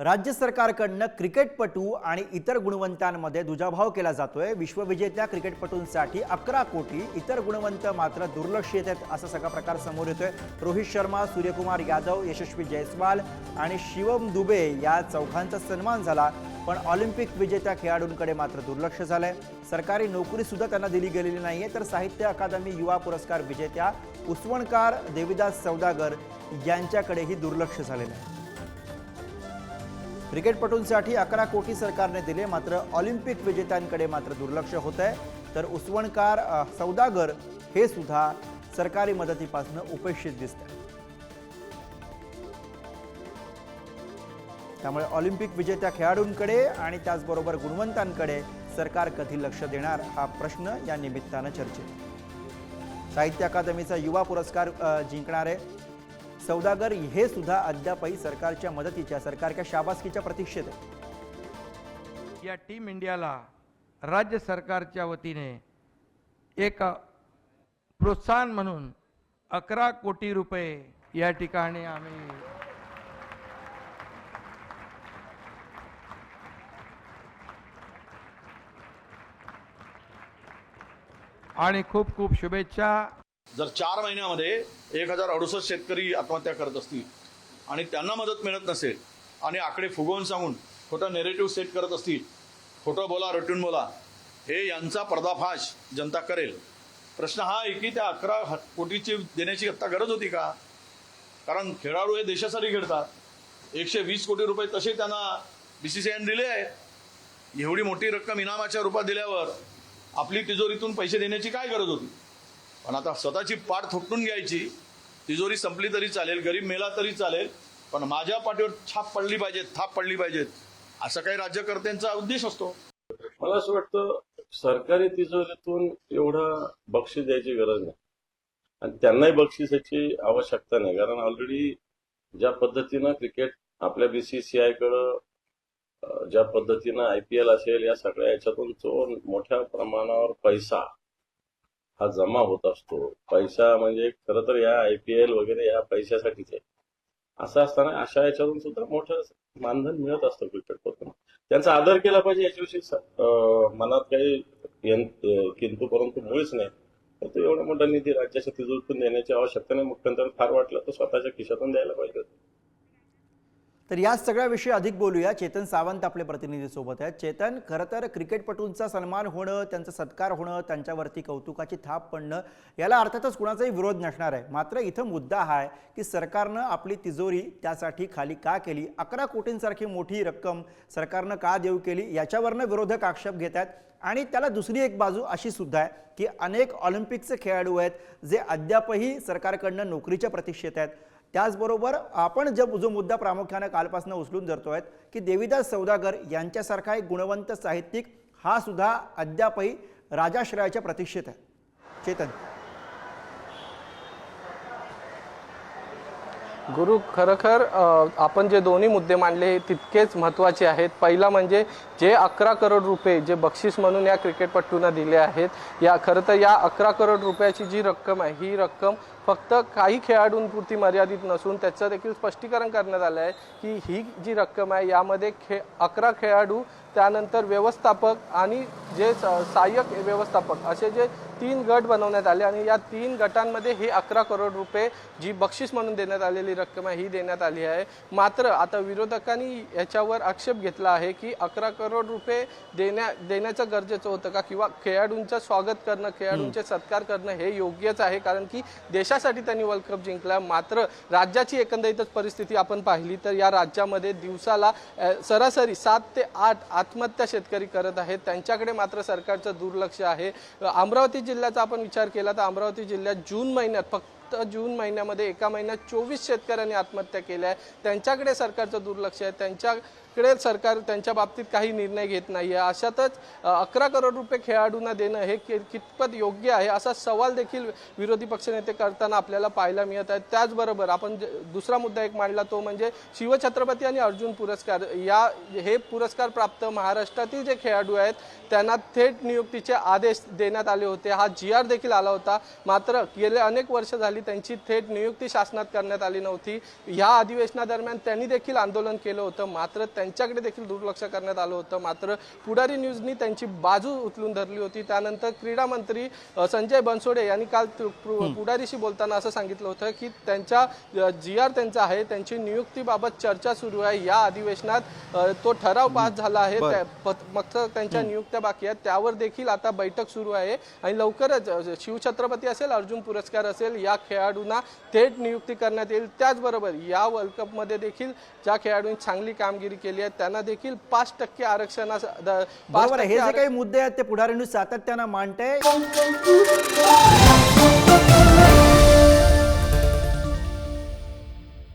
राज्य सरकारकडनं क्रिकेटपटू आणि इतर गुणवंतांमध्ये दुजाभाव केला जातोय. विश्वविजेत्या क्रिकेटपटूंसाठी अकरा कोटी इतर गुणवंत मात्र दुर्लक्षित आहेत असा सगळा प्रकार समोर येतोय. रोहित शर्मा सूर्यकुमार यादव यशस्वी जयस्वाल आणि शिवम दुबे या चौघांचा सन्मान झाला पण ऑलिम्पिक विजेत्या खेळाडूंकडे मात्र दुर्लक्ष झालंय. सरकारी नोकरी सुद्धा त्यांना दिली गेलेली नाहीये तर साहित्य अकादमी युवा पुरस्कार विजेत्या उसवणकार देविदास सौदागर यांच्याकडेही दुर्लक्ष झालेलं आहे. क्रिकेटपटूंसाठी अकरा कोटी सरकारने दिले मात्र ऑलिम्पिक विजेत्यांकडे मात्र दुर्लक्ष होत आहे तर उसवणकार सौदागर हे सुद्धा सरकारी मदतीपासून उपेक्षित दिसत आहे त्यामुळे ऑलिम्पिक विजेत्या खेळाडूंकडे आणि त्याचबरोबर गुणवंतांकडे सरकार कधी लक्ष देणार हा प्रश्न या निमित्तानं चर्चेत. साहित्य अकादमीचा युवा पुरस्कार जिंकणारे सौदागर हे सुद्धा अद्यापही सरकारच्या मदतीच्या सरकारच्या शाबासकीच्या प्रतीक्षेत आहे. या टीम इंडियाला राज्य सरकारच्या वतीने एक प्रोत्साहन म्हणून अकरा कोटी रुपये या ठिकाणी आम्ही आणि खूप खूप शुभेच्छा. जर चार महिन्यामध्ये एक हजार अडुसष्ट शेतकरी आत्महत्या करत असतील आणि त्यांना मदत मिळत नसेल आणि आकडे फुगवून सांगून खोटं नेरेटिव्ह सेट करत असतील खोटं बोला रटून बोला हे यांचा पर्दाफाश जनता करेल. प्रश्न हा आहे की त्या अकरा ह- कोटीची देण्याची आत्ता गरज होती का? कारण खेळाडू हे देशासाठी खेळतात. एकशे वीस कोटी रुपये तसे त्यांना बी सी सी दिले आहेत एवढी मोठी रक्कम इनामाच्या रूपात दिल्यावर आपली तिजोरीतून पैसे देण्याची काय गरज होती? पण आता स्वतःची पाठ थोपटून घ्यायची तिजोरी संपली तरी चालेल गरीब मेला तरी चालेल पण माझ्या पाठीवर छाप पडली पाहिजेत थाप पडली पाहिजेत असं काही राज्यकर्त्यांचा उद्देश असतो. मला असं वाटतं सरकारी तिजोरीतून एवढं बक्षीस द्यायची गरज नाही. आणि त्यांनाही बक्षिसाची आवश्यकता नाही कारण ऑलरेडी ज्या पद्धतीनं क्रिकेट आपल्या बीसीसीआय कडं ज्या पद्धतीनं आय पी एल असेल या सगळ्या याच्यातून तो मोठ्या प्रमाणावर पैसा हा जमा होत असतो. पैसा म्हणजे खरं तर या आय पी एल वगैरे या पैशासाठीच आहे. असं असताना अशा याच्यातून सुद्धा मोठं मानधन मिळत असतं क्रिकेटमधून त्यांचा आदर केला पाहिजे याच्याविषयी मनात काही किंतु परंतु मुळीच नाही. तर तो एवढा मोठा निधी राज्याच्या तिजोरीतून देण्याची आवश्यकता नाही. मुख्यमंत्र्यांना फार वाटलं तर स्वतःच्या खिशातून द्यायला पाहिजे तर या सगळ्या विषयी अधिक बोलूया. चेतन सावंत आपले प्रतिनिधी सोबत आहेत. चेतन खरं तर क्रिकेटपटूंचा सन्मान होणं त्यांचा सत्कार होणं त्यांच्यावरती कौतुकाची थाप पडणं याला अर्थातच कुणाचाही विरोध नसणार आहे. मात्र इथं मुद्दा हा आहे की सरकारनं आपली तिजोरी त्यासाठी खाली का केली? अकरा कोटींसारखी मोठी रक्कम सरकारनं का देऊ केली? याच्यावरनं विरोधक आक्षेप घेत आहेत. आणि त्याला दुसरी एक बाजू अशी सुद्धा आहे की अनेक ऑलिम्पिकचे खेळाडू आहेत जे अद्यापही सरकारकडनं नोकरीच्या प्रतीक्षेत आहेत. त्याचबरोबर आपण जब जो मुद्दा प्रामुख्यानं कालपासून उचलून धरतोय की देवीदास सौदागर यांच्यासारखा एक गुणवंत साहित्यिक हा सुद्धा अद्यापही राजाश्रयाच्या प्रतीक्षेत आहे. चेतन गुरु खरोखर आपण जे दोन्ही मुद्दे मांडले हे तितकेच महत्त्वाचे आहेत. पहिला म्हणजे जे अकरा करोड रुपये जे बक्षीस म्हणून या क्रिकेटपटूंना दिले आहेत या खरं तर या अकरा करोड रुपयाची जी रक्कम आहे ही रक्कम फक्त काही खेळाडूंपुरती मर्यादित नसून त्याचं देखील स्पष्टीकरण करण्यात आलं आहे की ही जी रक्कम आहे यामध्ये खे अकरा खेळाडू त्यानंतर व्यवस्थापक आणि जे सहाय्यक व्यवस्थापक असे जे तीन गट बनवण्यात आले आणि या तीन गटांमध्ये हे अकरा करोड रुपये जी बक्षीस म्हणून देण्यात आलेली रक्कम आहे ही देण्यात आली आहे. मात्र आता विरोधकांनी याच्यावर आक्षेप घेतला आहे की अकरा करोड रुपये देण्या देण्याचं गरजेचं होतं का? किंवा खेळाडूंचं स्वागत करणं खेळाडूंचे सत्कार करणं हे योग्यच आहे? कारण की देशासाठी त्यांनी वर्ल्ड कप जिंकला. मात्र राज्याची एकंदरीतच परिस्थिती आपण पाहिली तर या राज्यामध्ये दिवसाला सरासरी सात ते आठ आत्महत्या शेतकरी करत आहेत. त्यांच्याकडे मात्र सरकारचं दुर्लक्ष आहे. अमरावती जिल्ह्याचा आपण विचार केला तर अमरावती जिल्ह्यात जून महिन्यात फक्त जून महिन्यामध्ये एका महिन्यात चोवीस शेतकऱ्यांनी आत्महत्या केल्या आहे. त्यांच्याकडे सरकारचं दुर्लक्ष आहे. त्यांच्याकडे सरकार त्यांच्या बाबतीत काही निर्णय घेत नाही आहे अशातच अकरा करोड रुपये खेळाडूंना देणं हे कि- कितपत योग्य आहे असा सवाल देखील विरोधी पक्षनेते करताना आपल्याला पाहायला मिळत आहे त्याचबरोबर आपण दुसरा मुद्दा एक मांडला तो म्हणजे शिवछत्रपती आणि अर्जुन पुरस्कार. या हे पुरस्कार प्राप्त महाराष्ट्रातील जे खेळाडू आहेत त्यांना थेट नियुक्तीचे आदेश देण्यात आले होते. हा जी आर देखील आला होता. मात्र गेले अनेक वर्ष झाली आली त्यांची थेट नियुक्ती शासनात करण्यात आली नव्हती. या अधिवेशनादरम्यान त्यांनी देखील आंदोलन केलं होतं. मात्र त्यांच्याकडे देखील दुर्लक्ष करण्यात आलं होतं. मात्र पुढारी न्यूजनी त्यांची बाजू उचलून धरली होती. त्यानंतर क्रीडा मंत्री संजय बनसोडे यांनी काल पुढारीशी बोलताना असं सांगितलं होतं की त्यांच्या जी आर त्यांचा आहे त्यांची नियुक्तीबाबत चर्चा सुरू आहे. या अधिवेशनात तो ठराव पास झाला आहे. फक्त त्यांच्या नियुक्त्या बाकी आहेत. त्यावर देखील आता बैठक सुरू आहे. आणि लवकरच शिवछत्रपती असेल अर्जुन पुरस्कार असेल या खेळाडूंना थेट नियुक्ती करण्यात येईल. त्याचबरोबर या वर्ल्ड कपमध्ये देखील ज्या खेळाडूंनी चांगली कामगिरी केली आहे त्यांना देखील पाच टक्के पाच बरोबर आहे. हे जे काही मुद्दे आहेत ते पुढारी न्यूज सातत्यानं मांडते